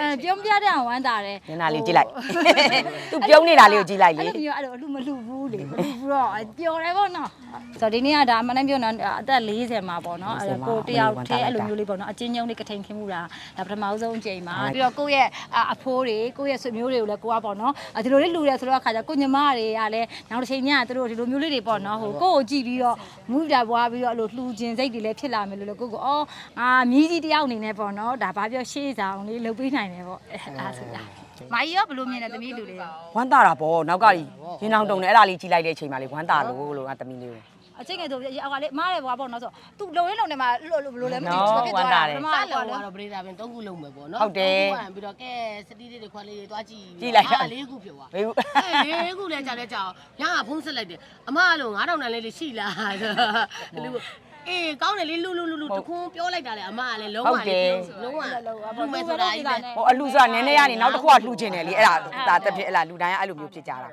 အဲပြုံးပြတဲ့အောင်ဝမ်းတာတယ်ညနာလေးကြည့်လိုက်သူပြုံးနေတာလေးကိုကြည့်လိုက်လေ အဲ့လိုမျိုးအဲ့လိုအလူမလူဘူးလေမလူဘူးတော့ပျော်တယ်ပေါ့နော်ဆိုတော့ဒီနေ့ကဒါအမှန်တမ်းပြောတော့အသက်40မှာပေါ့နော်အဲ့ကိုတယောက်တည်းအဲ့လိုမျိုးလေးပေါ့နော်အချင်းချင်းလေးကထိန်ခင်းမှုတာဒါပထမဆုံးအချိန်မှာပြီးတော့ကိုယ့်ရဲ့အဖိုးတွေကိုယ့်ရဲ့ဆွေမျိုးတွေကိုလည်းကိုကပေါ့နော်ဒီလိုလေးလူတယ်ဆိုတော့အခါကျကိုညီမတွေကလည်းနောက်တစ်ချိန်ညသူတို့ဒီလိုမျိုးလေးတွေပေါ့နော်ဟိုကိုယ့်ကိုကြည့်ပြီးတော့မူးတာပွားပြီးတော့အဲ့လိုလှူခြင်းစိတ်တွေလည်းဖြစ်လာမယ်လို့လည်းကိုကိုအော်အာမြည်ကြီးတယောက်အနေနဲ့ပေါ့နော်ဒါဘာပြောရှေ့ဆောင်လေးလုပ်ပေးနိုင်တယ်ပေါ့အဲ့ဒါဆိုတာမာကြီးရောဘယ်လိုမြင်လဲသမီးလူလေးဝမ်းသာတာပေါ့နောက်ကကြီးရင်အောင်တုံနေအဲ့ဒါလေးကြည့်လိုက်တဲ့အချိန်မှာလေဝမ်းသာလို့လို့ငါတမီးလေးကိုအချင်းငယ်ဆိုအောက်ကလေမားတယ်ကွာပေါ့နော်ဆိုသူလုံရင်းလုံနေမှာလို့လို့ဘယ်လိုလဲမသိနော်ဘူးဖြစ်ဝမ်းသွားသာတာတယ်ပထမစားကလောလေကတော့ပရိသတ်ပင်၃ခုလုံးမယ်ပေါ့နော်ဟုတ်တယ်၃ခုကပြီးတော့ကဲစတီးလေးတွေခွက်လေးတွေတွားကြည့်ကြည့်လိုက်တာအာလေးခုဖြစ်သွားဘေးဘူးအဲလေးခုလည်းကြာလဲကြာအောင်ညကဖုံးဆက်လိုက်တယ်အမကလို့9000တန်လေးလေးရှိလားလူ အေးကောင်းတယ်လေလူလူလူလူတခွန်းပြောလိုက်တာလေအမကလည်းလုံးဝလေလုံးဝလူမဲ့ဆိုတာကြီးပဲ ဟိုအလူဆိုတာနည်းနည်းရနေနောက်တစ်ခုကလှူခြင်းတယ်လေအဲ့ဒါဒါတက်ဖြစ်အဲ့လားလူတိုင်းကအဲ့လိုမျိုးဖြစ်ကြတာ